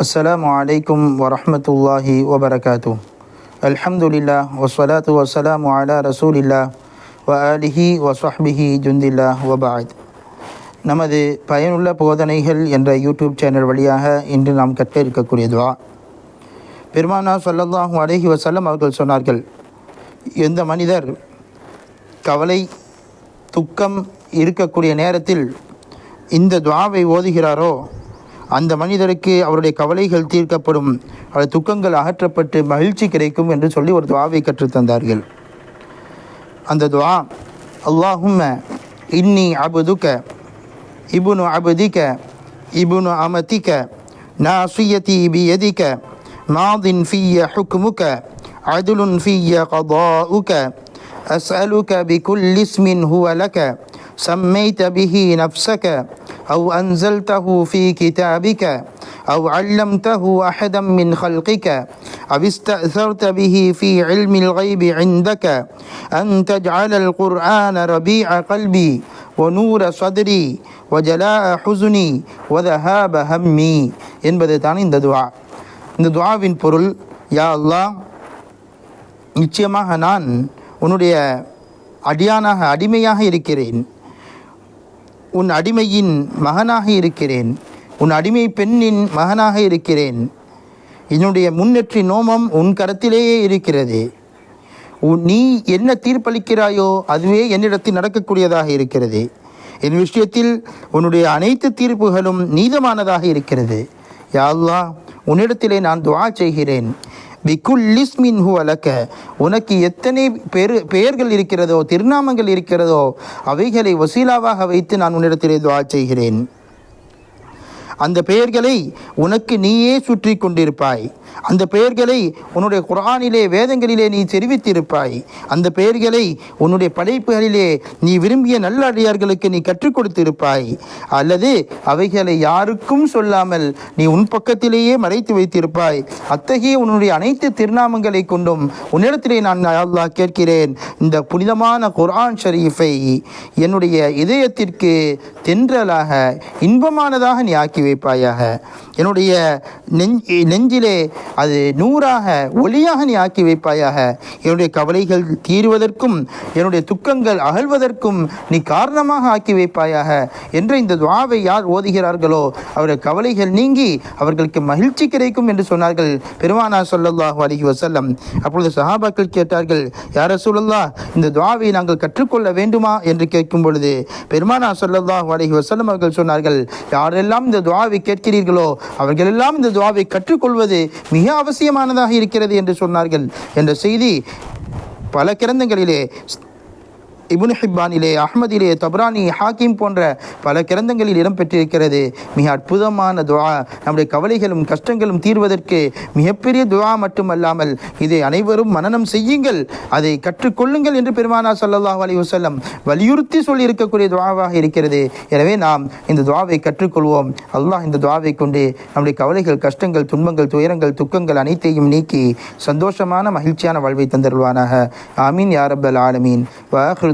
السلام عليكم ورحمة الله وبركاته الحمد لله والصلاة والسلام على رسول الله وآله وصحبه جند الله وبعد நமது பயனுள்ள போதனைகள் என்ற யூடியூப் சேனல் வழியாக இன்று நாம் கற்க இருக்கக்கூடிய துவா பெருமானா ஸல்லல்லாஹு அலைஹி வஸல்லம் அவர்கள் சொன்னார்கள் எந்த மனிதர் கவலை துக்கம் இருக்கக்கூடிய நேரத்தில் இந்த துவாவை ஓதுகிறாரோ அந்த மனிதருக்கு அவருடைய கவலைகள் தீர்க்கப்படும் அவருடைய துக்கங்கள் அகற்றப்பட்டு மகிழ்ச்சி கிடைக்கும் என்று சொல்லி ஒரு துவாவை கற்றுத் தந்தார்கள் அந்த துவா அல்லாஹும்ம இன்னி அபுதுக்க இபுனு அபதிக்க இபுனு அமதிக்க நாசியதி பியதிக்க மாதின் ஃபிய ஹுக்முக்க عدل في قضاؤك أسألك بكل اسم هو لك سميت به نفسك أو أنزلته في كتابك أو علمته أحدا من خلقك أو استأثرت به في علم الغيب عندك أن تجعل القرآن ربيع قلبي ونور صدري وجلاء حزني وذهاب همي என்பது தான் இந்த துவா இந்த துவாவின் பொருள் யா அல்லாஹ் நிச்சயமாக நான் உன்னுடைய அடியானாக அடிமையாக இருக்கிறேன் உன் அடிமையின் மகனாக இருக்கிறேன். உன் அடிமை பெண்ணின் மகனாக இருக்கிறேன். என்னுடைய முன்னேற்றி நோமம் உன் கரத்திலேயே இருக்கிறது. உன் நீ என்ன தீர்ப்பளிக்கிறாயோ அதுவே என்னிடத்தில் நடக்கக்கூடியதாக இருக்கிறது. என் விஷயத்தில் உன்னுடைய அனைத்து தீர்ப்புகளும் நீதமானதாக இருக்கிறது. யாழ்லா உன்னிடத்திலே நான் துவா செய்கிறேன். பிகுல்லிஸ்மின் ஹுவலக்க உனக்கு எத்தனை பேர் பெயர்கள் இருக்கிறதோ திருநாமங்கள் இருக்கிறதோ அவைகளை வசீலாவாக வைத்து நான் உன்னிடத்திலே துவா செய்கிறேன். அந்த பெயர்களை உனக்கு நீயே சுற்றி கொண்டிருப்பாய். அந்த பெயர்களை உன்னுடைய குரானிலே வேதங்களிலே நீ தெரிவித்திருப்பாய். அந்த பெயர்களை உன்னுடைய படைப்புகளிலே நீ விரும்பிய நல்ல அடியார்களுக்கு நீ கற்றுக் கொடுத்திருப்பாய். அல்லது அவைகளை யாருக்கும் சொல்லாமல் நீ உன் பக்கத்திலேயே மறைத்து வைத்திருப்பாய். அத்தகைய உன்னுடைய அனைத்து திருநாமங்களை கொண்டும் உன்னிடத்திலே நான் அல்லாஹ் கேட்கிறேன். இந்த புனிதமான குர்ஆன் ஷரீஃபை என்னுடைய இதயத்திற்கு தென்றலாக இன்பமானதாக நீ ஆக்கி வைப்பாயாக. என்னுடைய நெஞ்ச் நெஞ்சிலே அது நூறாக ஒளியாக நீ ஆக்கி வைப்பாயாக. என்னுடைய கவலைகள் தீருவதற்கும் என்னுடைய துக்கங்கள் அகழ்வதற்கும் நீ காரணமாக ஆக்கி வைப்பாயாக. என்ற இந்த துவாவை யார் ஓதுகிறார்களோ அவருடைய கவலைகள் நீங்கி அவர்களுக்கு மகிழ்ச்சி கிடைக்கும் என்று சொன்னார்கள் பெருமானா சொல்லல்லாஹு அலைஹி வசல்லம் அப்பொழுது சஹாபாக்கள் கேட்டார்கள் யார சொல்லல்லா இந்த துவாவை நாங்கள் கற்றுக்கொள்ள வேண்டுமா? என்று கேட்கும் பொழுது பெருமானா சொல்லல்லாஹு அலைஹி வசல்லம் அவர்கள் சொன்னார்கள் யாரெல்லாம் இந்த துவாவை கேட்கிறீர்களோ அவர்களெல்லாம் இந்த துவாவை கற்றுக்கொள்வது மிக அவசியமானதாக இருக்கிறது என்று சொன்னார்கள். என்ற செய்தி பல கிரந்தங்களிலே இபுன் ஹிப்பானிலே அஹமதிலே தப்ரானி ஹாக்கிம் போன்ற பல கிரந்தங்களில் இடம்பெற்றிருக்கிறது. மிக அற்புதமான துவா நம்முடைய கவலைகளும் கஷ்டங்களும் தீர்வதற்கு மிகப்பெரிய துவா மட்டுமல்லாமல் இதை அனைவரும் மனனம் செய்யுங்கள். அதை கற்றுக்கொள்ளுங்கள் என்று பெருமானா சல்லாஹ் அலி வசல்லம் வலியுறுத்தி சொல்லி இருக்கக்கூடிய துவாவாக இருக்கிறது. எனவே நாம் இந்த துவாவை கற்றுக்கொள்வோம். அல்லாஹ் இந்த துவாவை கொண்டு நம்முடைய கவலைகள் கஷ்டங்கள் துன்பங்கள் துயரங்கள் துக்கங்கள் அனைத்தையும் நீக்கி சந்தோஷமான மகிழ்ச்சியான வாழ்வை தந்தருவானாக ஆமீன் யாரப்பல் ஆலமீன். வாஹ்ரு